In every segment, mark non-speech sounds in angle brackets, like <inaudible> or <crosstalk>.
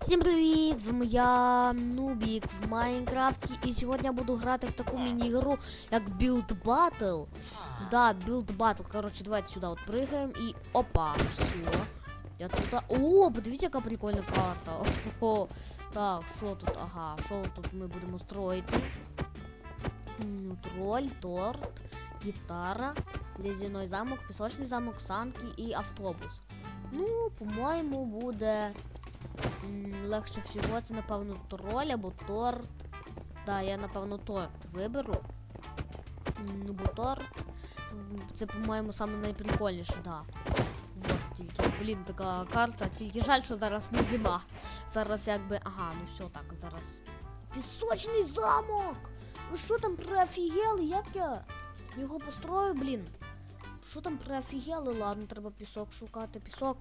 Всім привіт! З вами я Нубік в Майнкрафті і сьогодні я буду грати в таку міні-гру, як Build Battle. Да, Build Battle. Коротше, давайте сюди от пригаємо і опа, все. Я тут. О, подивіться, яка прикольна карта. Ого. Так, що тут? Ага, що тут ми будемо строїти? Троль, торт, гітара, ледяной замок, пісочний замок, санки і автобус. Ну, по-моєму, буде. Легше всього це, напевно, троль або торт. Да, я, напевно, торт виберу. Ну, бо торт. Це, це по-моєму, саме найприкольніше, да. Вот, тільки, блін, така карта. Тільки жаль, що зараз не зима. Зараз якби. Ага, ну все так, зараз. Пісочний замок! Ви що там приофігели? Як я його построю, блін? Що там приофігели? Ладно, треба пісок шукати. Пісок.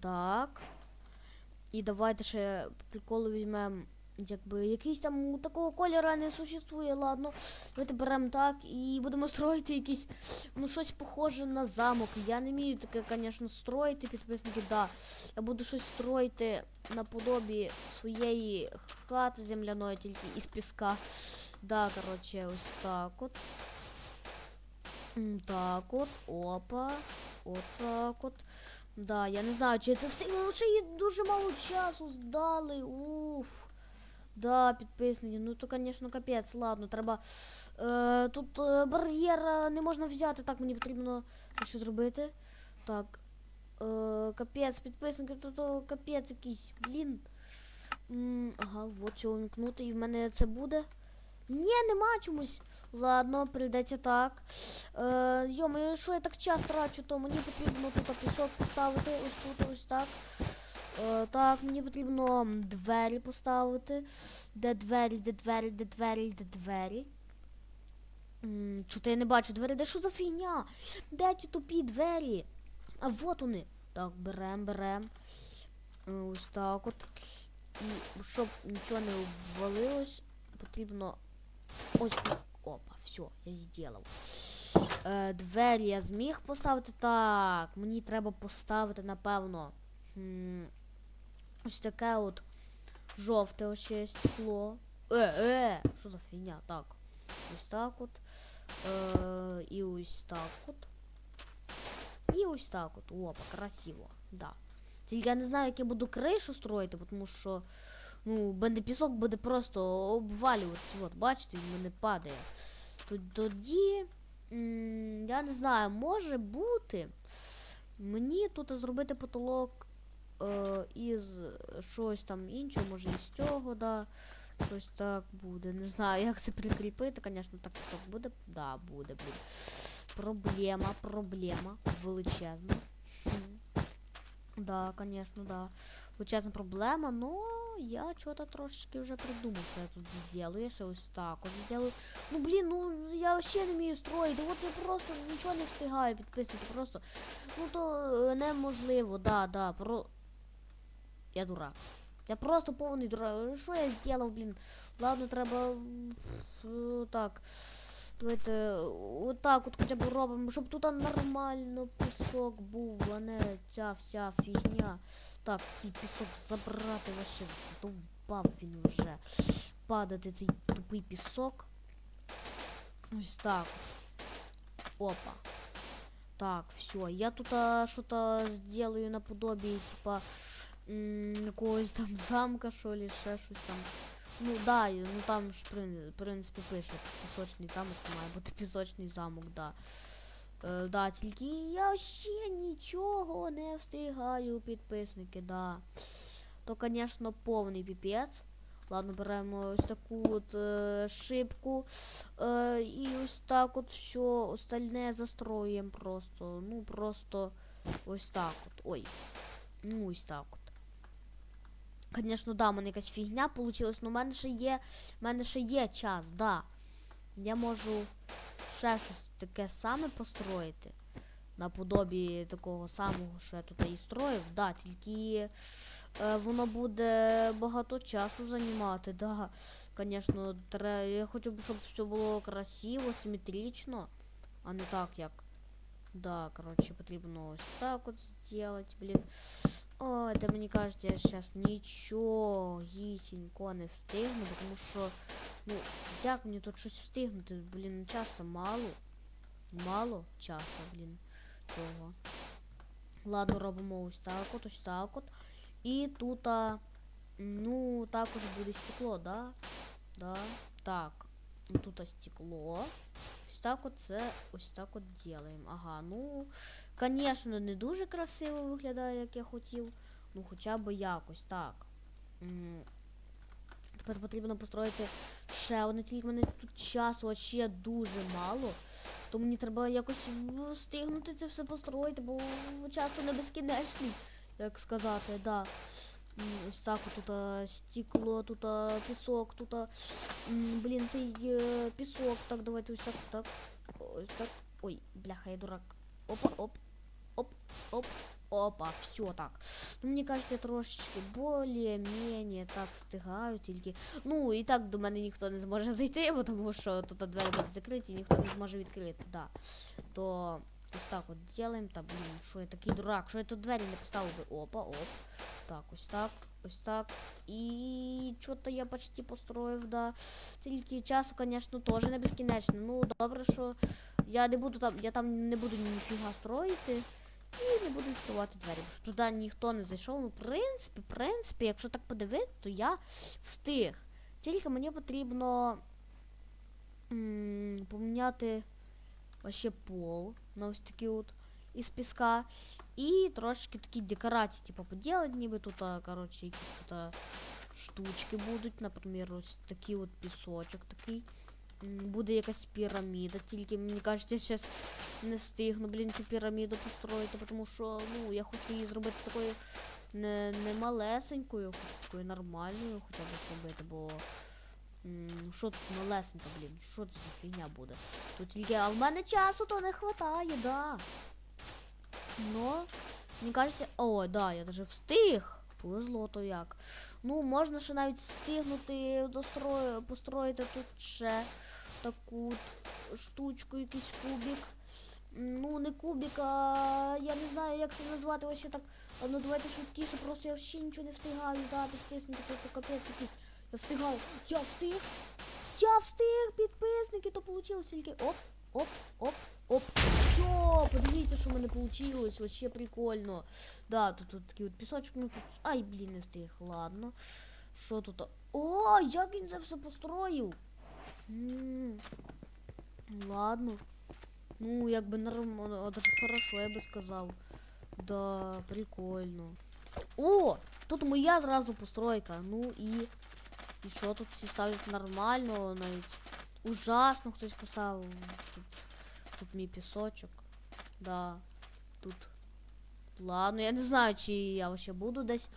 Так. І давайте ще приколу візьмемо. Якби якийсь там такого кольора не существує, ладно. Давайте беремо так і будемо строїти якийсь, ну, щось похоже на замок. Я не вмію таке, звісно, строїти, підписники, да. Я буду щось строїти наподобі своєї хати земляної, тільки із піска. Да, коротше, ось так от. Так от, опа. Отак от. Да, я не знаю, чи це все. Ну, ще є дуже мало часу здали. Уф. Да, підписники. Ну то, звісно, капець. Ладно, треба. Е, тут е, бар'єр не можна взяти. Так, мені потрібно що зробити. Так. Е, капець, підписники, тут капець якийсь. Блін. М, ага, от цього вмкнути, і в мене це буде. Ні, нема чомусь. Ладно, прийдеться так. Е, йомо, що я так час трачу, то мені потрібно тут пісок поставити. Ось тут, ось так. Е, так, мені потрібно двері поставити. Де двері, де двері, де двері, де двері. Чого я не бачу двері? Де що за фігня? Де ті тупі двері? А вот вони. Так, берем, берем. Е, Ось так от. І щоб нічого не обвалилось, потрібно. Ось. Опа, все, я зробив. Е, двері я зміг поставити. Так, мені треба поставити, напевно. Ось таке от жовте ще стекло. Е, е, що за фігня? Так. Ось так от. Е, і ось так от. І ось так от. Опа, красиво. Да. Тільки я не знаю, як я буду кришу строїти, тому що ну, мене пісок буде просто обвалюватися. От, бачите, він мене падає. Тоді. Я не знаю, може бути. Мені тут зробити потолок е, із щось там іншого, може із цього, да. Щось так буде. Не знаю, як це прикріпити, звісно, так пісок буде. Да, буде, буде. Проблема, проблема величезна. Да, конечно, да. Величезна проблема, но я что-то трошечки вже придумав, що я тут зроблю. Я ще ось так от зроблю. Ну блін, ну я вообще не вмію строїти. От я просто нічого не встигаю підписники. Просто. Ну то е, неможливо, да, да. Про. Я дурак. Я просто повний дурак. Що я зробив, блін? Ладно, треба. е, Так. Давайте отак от хоча б робимо, щоб тут нормально пісок був, а не ця вся фігня. Так, цей пісок забрати вообще задовбав він вже. Падати цей тупий пісок. Ось так. Опа. Так, все. Я тут а, что-то сделаю наподобие, типа, м, якогось там замка, що ли, ще щось там. Ну да, ну там ж в принципі пише пісочний замок, має бути пісочний замок, да. Е, да, тільки я ще нічого не встигаю, підписники, да. То, звісно, повний піпець. Ладно, беремо ось таку от е, шибку. Е, і ось так от все остальне застроюємо просто. Ну, просто ось так от. Ой. Ну, ось так от. Звісно, да, в мене якась фігня получилась, але в мене ще є. Мене ще є час, да. Я можу ще щось таке саме построїти. Наподобі такого самого, що я тут і строїв, да, тільки е, воно буде багато часу займати, да. Звісно, тре... я хочу, щоб все було красиво, симетрично, а не так як. Да, коротше, потрібно ось так от зробити, блін. Ой, да мені кажеться, я зараз нічого гісінько не встигну, тому що, ну, як мені тут щось встигнути, блін, часу мало. Мало часу, блін, цього. Ладно, робимо ось так от, ось так от. І тут, а, ну, також буде стекло, да? Да. Так. Ну, Тут стекло. Ось так от це ось так от ділаємо. Ага, ну, звісно, не дуже красиво виглядає, як я хотів. Ну, хоча б якось так. Тепер потрібно построїти ще одне, тільки в мене тут часу ще дуже мало. То мені треба якось ну, встигнути це все построїти, бо часу не безкінечний, як сказати, да. Ось так тут стекло, тут пісок, тут блін, цей е, пісок. Так, давайте ось так, так. Ось так. Ой, бляха, я дурак. Опа, оп, оп, оп, опа, все так. Ну, мені кажеться, трошечки более-менее так встигаю, тільки. Ну, і так до мене ніхто не зможе зайти, бо тому що тут двері будуть закриті, ніхто не зможе відкрити, да. То ось так от ділаємо, та блін, що я такий дурак, що я тут двері не поставив би. Опа, оп. Так, ось так, ось так. І що-то я почти построїв, да. Тільки часу, звісно, теж не безкінечно. Ну, добре, що я не буду там, я там не буду ніфіга строїти. І не буду відкривати двері, бо туди ніхто не зайшов. Ну, в принципі, в принципі, якщо так подивитися, то я встиг. Тільки мені потрібно м, поміняти ще пол на ось такий от із піска. І трошки такі декорації, типу, поділити, ніби тут, а, коротше, якісь тут штучки будуть. Наприклад, ось такий от пісочок такий. Буде якась піраміда, тільки мені кажеться, я зараз не встигну, блін, цю піраміду построїти, тому що ну, я хочу її зробити такою не, не малесенькою, а хочу такою нормальною хоча б зробити, що тут малесенька, блін, що це за фігня буде? Тут тільки, а в мене часу то не вистачає, да. Но, мені кажеться, о, да, я даже встиг. Повезло то як. Ну, можна ще навіть встигнути дострою, построїти тут ще таку штучку, якийсь кубик. Ну, не кубик, а я не знаю, як це назвати вообще так. Ну давайте швидкіше, просто я ще нічого не встигаю, да, підписники, то капець якийсь. Я встигаю. Я встиг! Я встиг, підписники, то получилось тільки оп, оп, оп, оп. Все, подивіться, що в мене получилось, вообще прикольно. Да, тут, тут такий от пісочок, ну тут. Ай, блін, не встиг, ладно. Що тут? О, як він все построїв? М, Ладно. Ну, якби нормально, даже хорошо, я би сказав. Да, прикольно. О, тут моя зразу постройка. Ну і. І що тут всі ставлять нормально, навіть ужасно хтось писав. Тут, тут мій пісочок. Да. Тут. Ладно, я не знаю, чи я ще буду десь.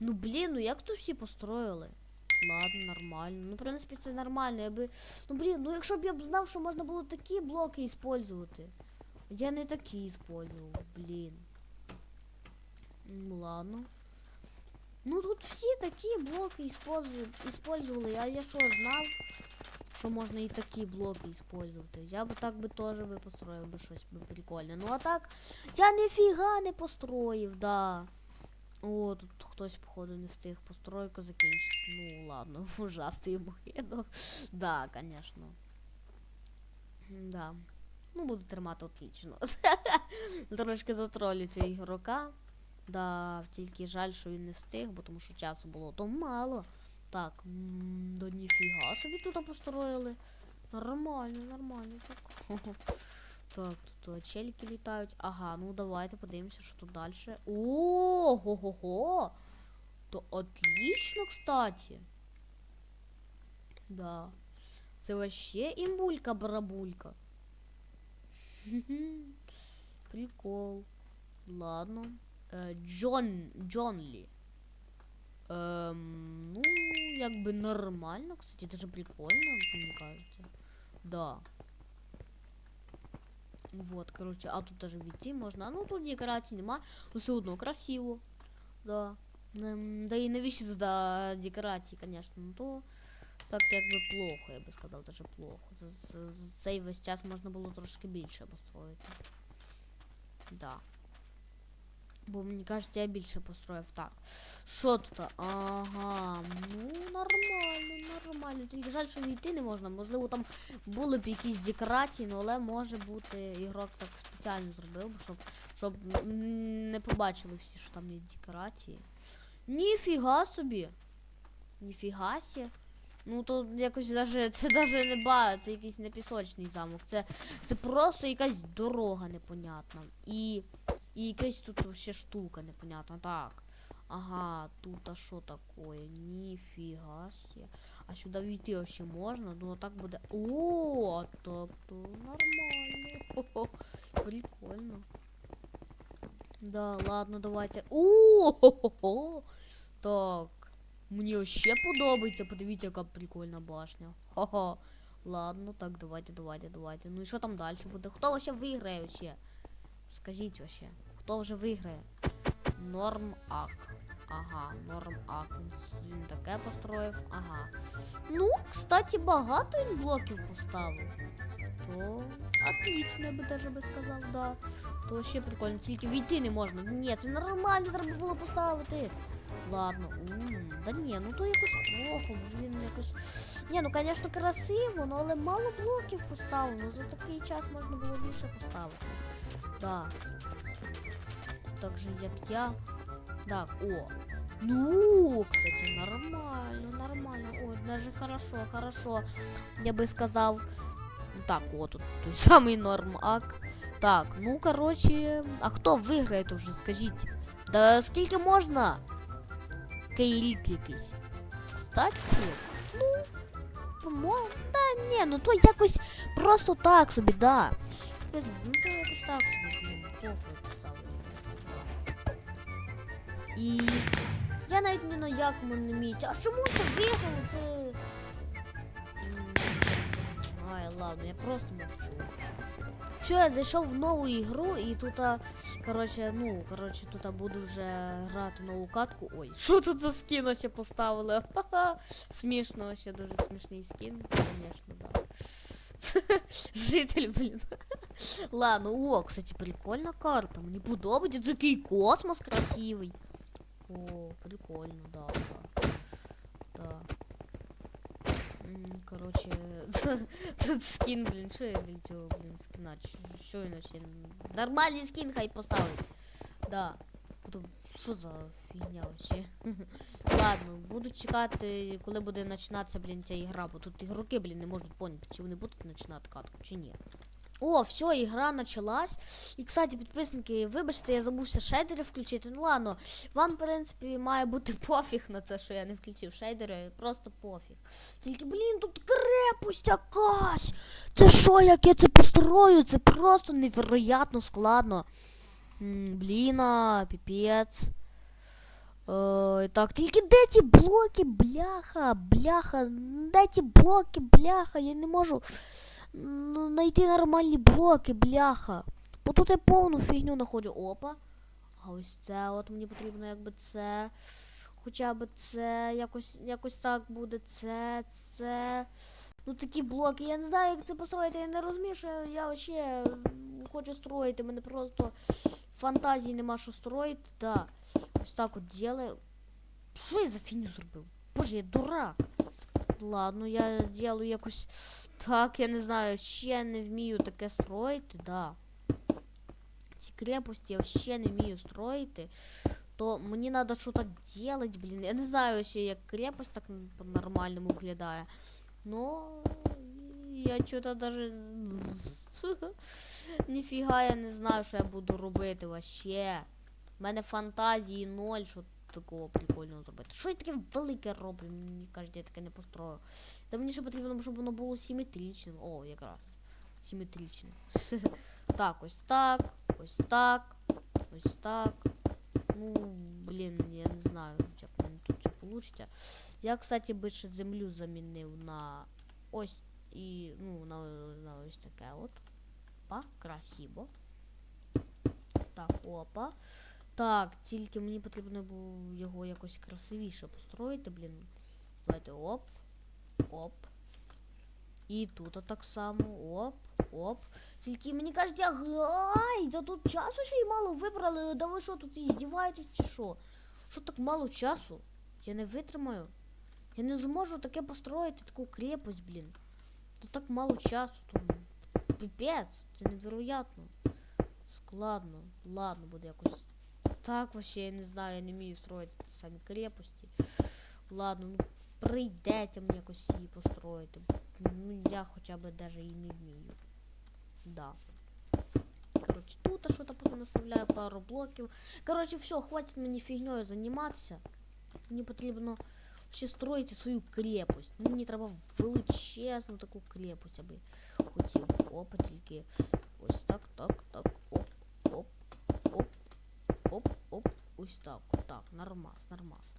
Ну блін, ну як тут всі построїли? Ладно, нормально. Ну, в принципі, це нормально. Я би. Ну блін, ну якщо б я б знав, що можна було такі блоки использувати. Я не такі использував, блін. Ну ладно. Ну тут всі такі блоки использують, использували, а я що знав, що можна і такі блоки использувати. Я би так би теж би построїв би щось би прикольне. Ну а так, я ніфіга не построїв, да. О, тут хтось, походу, не встиг постройку закінчити. Ну ладно, <laughs> ужасно йому хіно. Да, конечно. Да. Ну, буду тримати отлично. <laughs> Трошки затролю цього ігрока. Да, тільки жаль, що він не встиг, бо тому що часу було то мало. Так, да ніфіга собі тут построїли. Нормально, нормально так. <laughs> Так, тут челіки літають. Ага, ну давайте подивимося, що тут далі. О, го-го-го! То отлично, кстати. Да. Це вообще імбулька-барабулька. <laughs> Прикол. Ладно. Е, Джон. Джонлі. Ем, ну, якби нормально, кстати, даже прикольно, мне кажется. Да. Вот, короче, а тут даже війти можна. Ну тут декорацій нема, но все одно красиво. Да. Да і навіщо туди декорації, конечно, ну то так якби плохо, я би сказав, даже плохо. За- за- за Цей весь час можна було трошки більше построїти. Да. Бо мені кажеться, я більше построїв. Так. Що тут? Ага. Ну, нормально, нормально. Тільки жаль, що війти не можна. Можливо, там були б якісь декорації, ну, але може бути ігрок так спеціально зробив, щоб, щоб не побачили всі, що там є декорації. Ніфіга собі. Ніфіга сі. Ну то якось даже це даже не ба, це якийсь не пісочний замок. Це, це просто якась дорога непонятна. І, і якась тут ще штука непонятна. Так. Ага, тут а що такое? Ніфіга сі. А сюди війти вообще можна? Ну а так буде. О, так то нормально. Хо-хо. Прикольно. Да, ладно, давайте. О, хо-хо-хо. Так. Мені вообще подобається. Подивіться, яка прикольна башня. Ха-ха. Ладно, так, давайте, давайте, давайте. Ну і що там далі буде? Хто вообще виграє вообще? Скажіть вообще. Хто вже виграє? Норм Ак. Ага, норм Ак. Він- таке построїв. Ага. Ну, кстати, багато він блоків поставив. То отлично, я би даже би сказав, да. То ще прикольно, тільки війти не можна. Ні, це нормально треба було поставити. Ладно, м, да ні, ну то якось плохо, блін, якось. Ні, ну звісно, красиво, ну але мало блоків поставлено. За такий час можна було більше поставити. Да. Так же, як я. Так, о. Ну, кстати, нормально, нормально. Ой, даже хорошо, хорошо. Я би сказав. Так, о, тут той самий норм ак. Так, ну короче, а хто виграє, то вже скажіть. Да скільки можна? Кейлік якийсь. Кстати, ну, по-моєму, та ні, ну то якось просто так собі, да. Без, ну І я навіть не на якому не місці. А чому це виграло? Це. Ай, ладно, я просто мовчу. Все, я зайшов в нову ігру і тут, коротше, ну, коротше, тут буду вже грати нову катку. Ой, що тут за скін ще поставили? Ха-ха. Смішно, ще дуже смішний скін, звісно, да. <laughs> Житель, блін. Ладно, о, кстати, прикольна карта. Мені подобається такий космос красивий. О, прикольно, да, да. Да. Короче, <laughs> тут скін, блін, що я для цього, блін, скіна? Ч- Що він вообще? Нормальний хай поставить. Да. Що за фігня вообще? <laughs> Ладно, буду чекати, коли буде починатися, блін, ця ігра, бо тут ігроки, блін, не можуть поняти, чи вони будуть починати катку, чи ні. О, все, ігра почалась. І, кстати, підписники, вибачте, я забувся шейдери включити. Ну ладно, вам, в принципі, має бути <laughs> пофіг на це, що я не включив шейдери, просто пофіг. Тільки, блін, тут крепость якась. Це що, як я це построю? Це просто невероятно складно. Блін, а, піпець. Е, так, тільки де ті блоки, бляха, бляха, де ті блоки, бляха, я не можу ну, знайти нормальні блоки, бляха. Бо тут я повну фігню знаходжу. Опа. А ось це от мені потрібно якби це. Хоча б це якось якось так буде. Це, це. Ну такі блоки. Я не знаю, як це построїти. Я не розумію, що я ще хочу строїти. Мене просто фантазії нема що строїти. Да. Ось так от ділаю. Що я за фігню зробив? Боже, я дурак. Ладно, я делаю якось так, я не знаю, ще не вмію таке строїти, да. Ці крепості я ще не вмію строїти. То мені треба щось делать, блін. Я не знаю ще, як крепость так по-нормальному виглядає. Но я что-то даже. <laughs> Ніфіга я не знаю, що я буду робити вообще. У мене фантазії ноль, що такого прикольного зробити. Що я таке велике роблю? Мені кажуть, я таке не построю. Та мені ще потрібно, щоб воно було симетричним. О, якраз. Симетричним. <laughs> Так, ось так, ось так, ось так. Ну, блін, я не знаю, як мене тут це вийде. Я, кстати, би землю замінив на ось і, ну, на, на ось таке от. Опа, красиво. Так, опа. Так, тільки мені потрібно було його якось красивіше построїти, блін. Давайте оп. Оп. І тут так само. Оп, оп. Тільки мені кажуть, ай, за тут часу ще й мало вибрали. Да ви що тут здіваєтесь чи що? Що так мало часу? Я не витримаю. Я не зможу таке построїти, таку крепость, блін. Тут так мало часу. Тут піпець, це невероятно. Складно. Ладно, буде якось. Так вообще, я не знаю, я не вмію строїти самі крепості. Ладно, ну прийдеться мені якось її построїти. Ну, я хоча б даже і не вмію. Да. Коротше, тут а що-то потім наставляю пару блоків. Коротше, все, хватить мені фігньою займатися. Мені потрібно ще строїти свою крепость. Мені треба величезну таку крепость, аби хотів. Опа, тільки ось так, так, так, оп, оп, оп, оп, оп, ось так, так, нормас, нормас.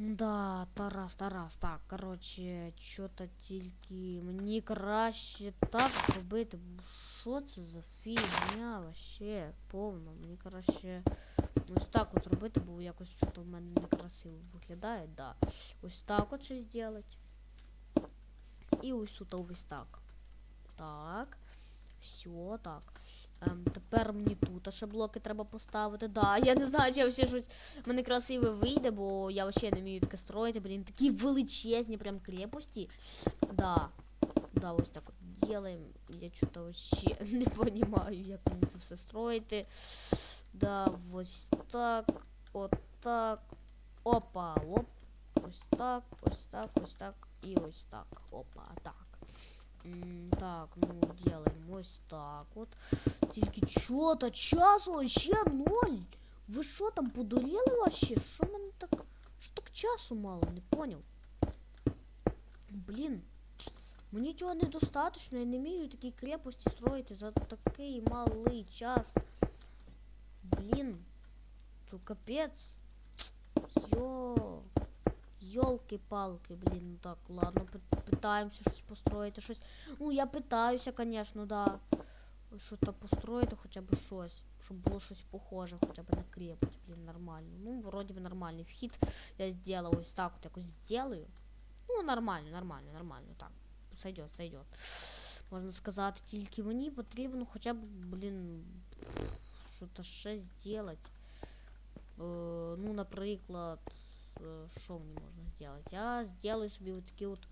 Да, Тарас, Тарас, так, коротше, що-то тільки мені краще так зробити. бо Що це за фігня вообще повна? Мені краще ось так от зробити, бо якось щось в мене некрасиво виглядає, да. Ось так от щось зробити. І ось тут ось так. Так. Все, так. Ем, тепер мені тут ще блоки треба поставити. Да, я не знаю, чи ще щось мене красиве вийде, бо я взагалі не вмію таке строїти, блін, такі величезні прям крепості. Да. Да, ось так от делаем. Я что-то вообще <laughs> не понимаю, як мені це все строїти. Да, ось так, от так. Опа, оп. Ось так, ось так, ось так і ось так. Опа, так. М, Так, ну делаем ось так от. Тільки чого-то часу ще ноль. Ви що там подуріли вообще? Що мене так. Що так часу мало, не понял. Блін. Мені цього недостаточно, я не вмію такі крепості строїти за такий малий час. Блін. То капець. Йо. Йолки-палки, блін, ну так, ладно, пи- питаємося щось построїти, щось. Ну, я питаюся, звісно, да. Що то построїти хоча б щось. Щоб було щось похоже, хоча б на крепость, блін, нормально. Ну, вроді би нормальний вхід. Я зробила ось так от якось зроблю. Ну, нормально, нормально, нормально, так. Сойдет, сойдет. Можна сказати, тільки мені потрібно хоча б, блін, що-то ще зробити. Е, ну, наприклад, е, Що мені можна зробити? Я зроблю собі от такі от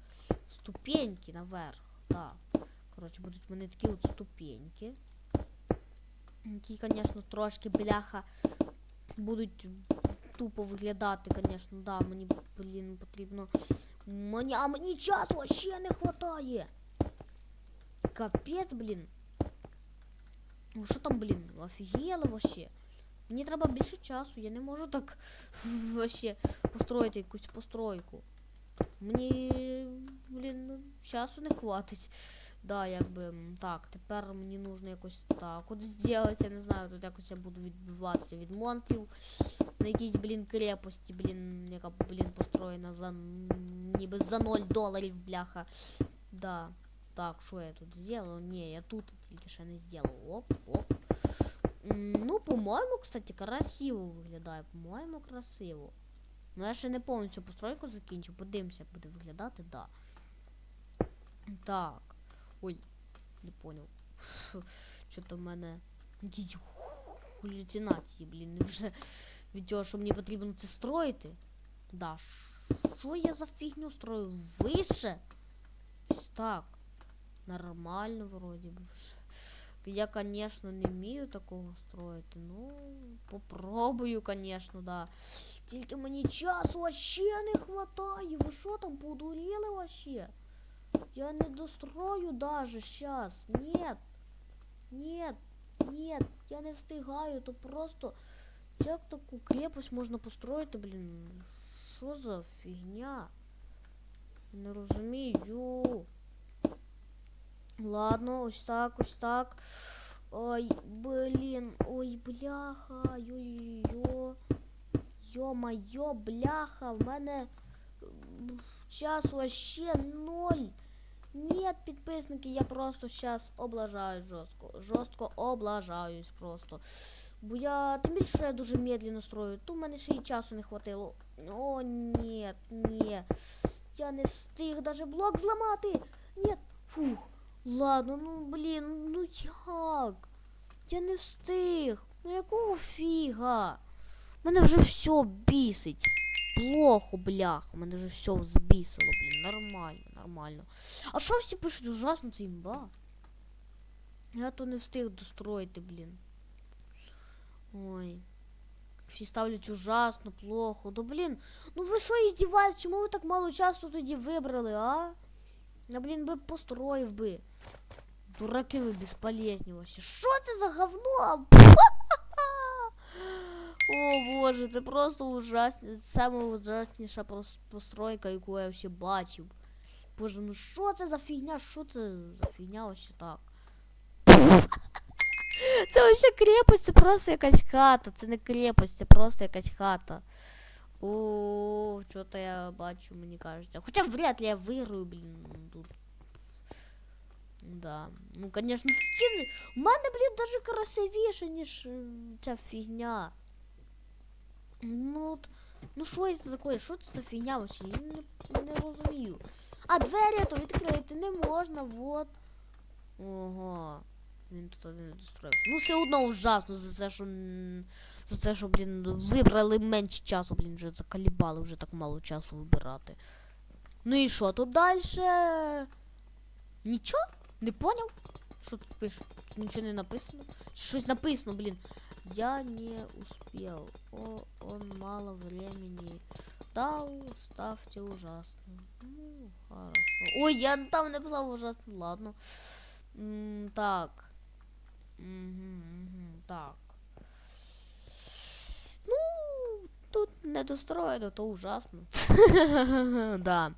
ступеньки наверх. Да. Коротше, будуть в мене такі от ступеньки. Які, звісно, трошки бляха будуть тупо виглядати, звісно, да, мені, блін, потрібно. Мені, а мені часу ще не вистачає. Капець, блін. Ну що там, блін, офігели вообще. Мені треба більше часу, я не можу так <laughs> вообще построїти якусь постройку. Мені, блін, ну, часу не хватить. Да, якби так, тепер мені нужно якось так от зробити, я не знаю, тут якось я буду відбиватися від монстрів на якійсь, блін, крепості, блін, яка, блін, построєна за ніби за 0 доларів, бляха. Да. Так, що я тут зробила? Ні, я тут тільки ще не зробила. Оп, оп. Ну, по-моєму, кстати, красиво виглядає. По-моєму, красиво. Ну, я ще не повністю постройку закінчив. Подивимося, як буде виглядати, да. Так. Ой, не понял. Що-то в мене якісь галюцинації, блін, вже від того, що мені потрібно це строїти. Да, що я за фігню строю? Вище? Так. Нормально вроді би. вже. Я, конечно, не вмію такого строїти. Ну, попробую, конечно, да. Тільки мені часу вообще не хватає. Ви що там подуріли вообще? Я не дострою даже сейчас. Нет. Нет. Нет. Я не встигаю. То просто як таку крепость можна построїти, блін. Що за фігня? Я Не розумію. Ладно, ось так, ось так. Ой, блін, ой, бляха, йо-йо-йо. Йо-майо, бляха, в мене м, часу вообще ноль. Нет, підписники, я просто сейчас облажаюсь жорстко. Жорстко облажаюсь просто. Бо я тим більше що я дуже медленно строю. В мене ще й часу не хватило. О, ні, ні. Я не встиг даже блок зламати. Ні, фух. Ладно, ну блін, ну як? Я не встиг. Ну якого фіга? Мене вже все бісить. Плохо, блях. Мене вже все збісило, блін. Нормально, нормально. А що всі пишуть ужасно, це імба? Я то не встиг достроїти, блін. Ой. Всі ставлять ужасно, плохо. Да блін, ну ви що іздіваєтесь? Чому ви так мало часу тоді вибрали, а? Я, блін, би построїв би. Дураки ви безполезні вообще. Що це за говно? <laughs> О боже, це просто ужасне. Саме ужасніша прос- постройка, яку я ще бачив. Боже, ну що це за фігня? Що це за фігня вообще так? <laughs> Це вообще крепость, це просто якась хата. Це не крепость, це просто якась хата. О, що-то я бачу, мені кажеться. Хоча вряд ли я виграю, блін, тут. Да. Ну, конечно, стіни. У мене, блін, даже красивіше, ніж е, ця фігня. Ну, от, ну що це таке? Що це за фігня вообще? Я не, не розумію. А двері то відкрити не можна, вот. Ого. Він тут не достроївся. Ну, все одно ужасно за це, що. За це, що, блін, вибрали менше часу, блін, вже закалібали, вже так мало часу вибирати. Ну і що, тут далі? Нічого? Не понял? Що тут пише? Тут нічого не написано. Щось написано, блін. Я не успел. О, он мало времени дал. Ставьте ужасно. Ну, хорошо. Ой, я там написал ужасно. Ладно. М, так. Угу, угу, так. Тут не достроєно, то ужасно. <laughs> да.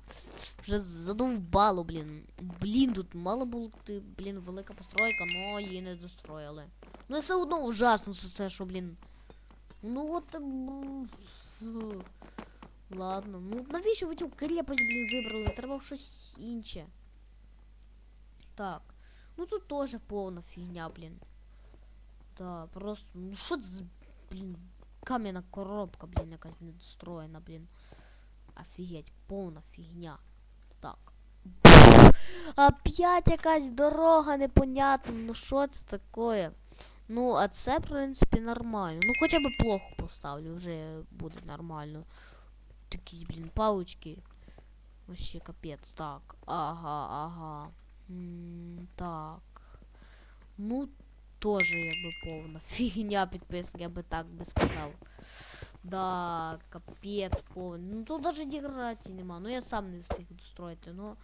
Вже задовбало, блін. Блін, тут мало було блін, велика постройка, но її не достроїли. Ну все одно ужасно це, це що, блін. Ну от. Ладно. Ну навіщо ви цю крепость, блін, вибрали? Треба щось інше. Так. Ну тут теж повна фігня, блін. Так, просто. Ну що це, блін, кам'яна коробка, блін, якась недостроєна, блін. Офігеть, повна фігня. Так. Опять якась дорога непонятна. Ну що це таке? Ну, а це, в принципі, нормально. Ну, хоча б плохо поставлю, вже буде нормально. Такі, блін, палочки. Вообще капець. Так. Ага, ага. М, так. Ну, тоже якби повна <laughs> фігня підписки, я би так би сказав. Да, капець повний. Ну тут даже декорацій нема. Ну я сам не встиг достроїти, ну.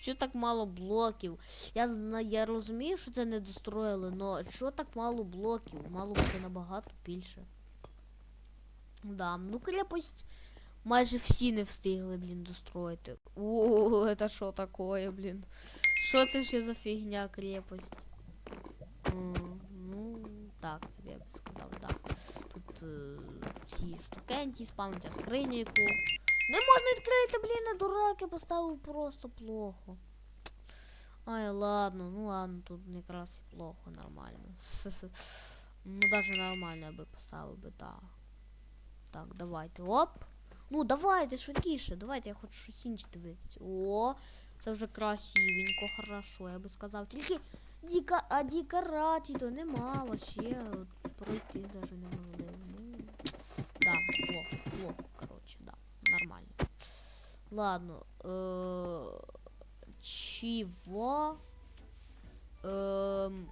Що так мало блоків? Я знаю, я розумію, що це не достроїли, но що так мало блоків? Мало бути набагато більше. Да, ну крепость майже всі не встигли, блін, достроїти. О, <laughs> це що таке, блін? Що це ще за фігня крепость? Ну, так, тобі я би сказав, так. Тут е, ці штукенті спавниться скриню яку. Не можна відкрити, блін, дурак, я поставив просто плохо. Ай, ладно, ну ладно, тут якраз і плохо, нормально. <laughs> Ну, даже нормально я би поставив би, так. Так, давайте. Оп. Ну, давайте швидкіше, давайте я хочу щось інше дивитися. О, це вже красивенько, хорошо, я би сказав. Тільки діка, а декорацій то нема вообще. От пройти даже неможливо. Ну, да, плохо, плохо, короче, да, нормально. Ладно, э, чего? Эм,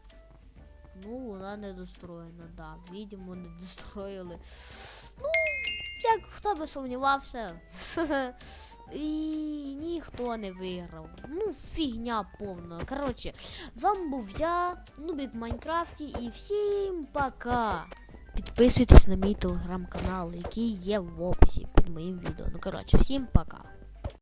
ну, вона не достроєна, да. Видимо, не достроїли. Ну, як хто би сумнівався. <laughs> І ніхто не виграв. Ну, фігня повна. Коротше, з вами був я, Нубік в Майнкрафті, і всім пока. Підписуйтесь на мій телеграм-канал, який є в описі під моїм відео. Ну, коротше, всім пока.